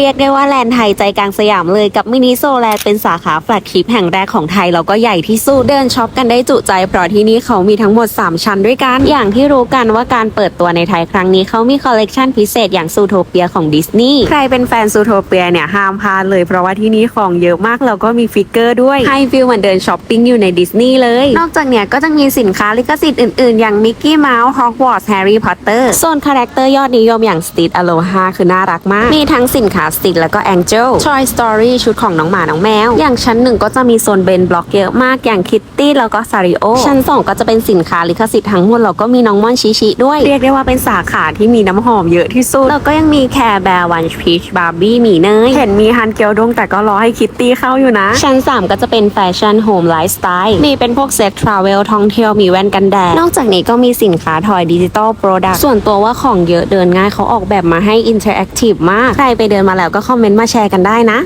รียกได้ว่าแลนด์ไทยใจกลางสยามเลยกับมินิโซแลนด์เป็นสาขาแฟลกชิพแห่งแรกของไทยแล้วก็ใหญ่ที่สุดเดินช็อปกันได้จุใจ เพราะที่นี่เขามีทั้งหมด 3 ชั้นด้วยกัน อย่างที่รู้กันว่าการเปิดตัวในไทยครั้งนี้เขามีคอลเลกชันพิเศษอย่างซูโทเปียของดิสนีย์ใครเป็นแฟนซูโทเปียเนี่ยห้ามพลาดเลยเพราะว่าที่นี่ของเยอะมากแล้วก็มีฟิกเกอร์ด้วยให้ฟิลเหมือนเดินช้อปปิ้งอยู่ในดิสนีย์เลย นอกจากเนี้ยก็จะมีสินค้าลิขสิทธิ์อื่นๆ อย่างมิกกี้เมาส์ฮอกวอตส์แฮร์รี่พอตเตอร์โซนคาแรคเตอร์ยอดนิยมอย่างสตีทอโลฮาคือน่ารักมาก มีทั้งสินค้าสตีทแล้วก็แองเจิลชอยสตอรี่ชุดของน้องหมาน้องแมว อย่างชั้นหนึ่งก็จะมีโซนเบนบล็อกเยอะมากอย่างคิตตี้แล้วก็ซาริโอชั้นสองก็จะเป็นสินค้าลิขสิทธิ์ทั้งหมดแล้วก็มีน้องม่อนชิชิด้วย เรียกได้ว่าเป็นสาขาที่มีน้ำหอมเยอะที่สุด แล้วก็ยังมีแคร์แบร์วันพีชบาร์บี้หมีเนยเห็นมีฮันเกียวดงแต่ก็รอให้คิตตี้เข้าอยู่นะ ชั้น 3 ก็จะเป็นแฟชั่นโฮมไลฟ์สไตล์มีเป็นพวกเซ็ตทราเวลท่องเที่ยวมีแว่นกันแดด นอกจากนี้ก็มีสินค้าทอยดิจิตอลโปรดักต์ส่วนตัวว่าของเยอะเดินง่ายเขาออกแบบมาให้อินเทอร์แอคทีฟมาก ใครไปเดินมาแล้วก็คอมเมนต์มาแชร์กันได้นะ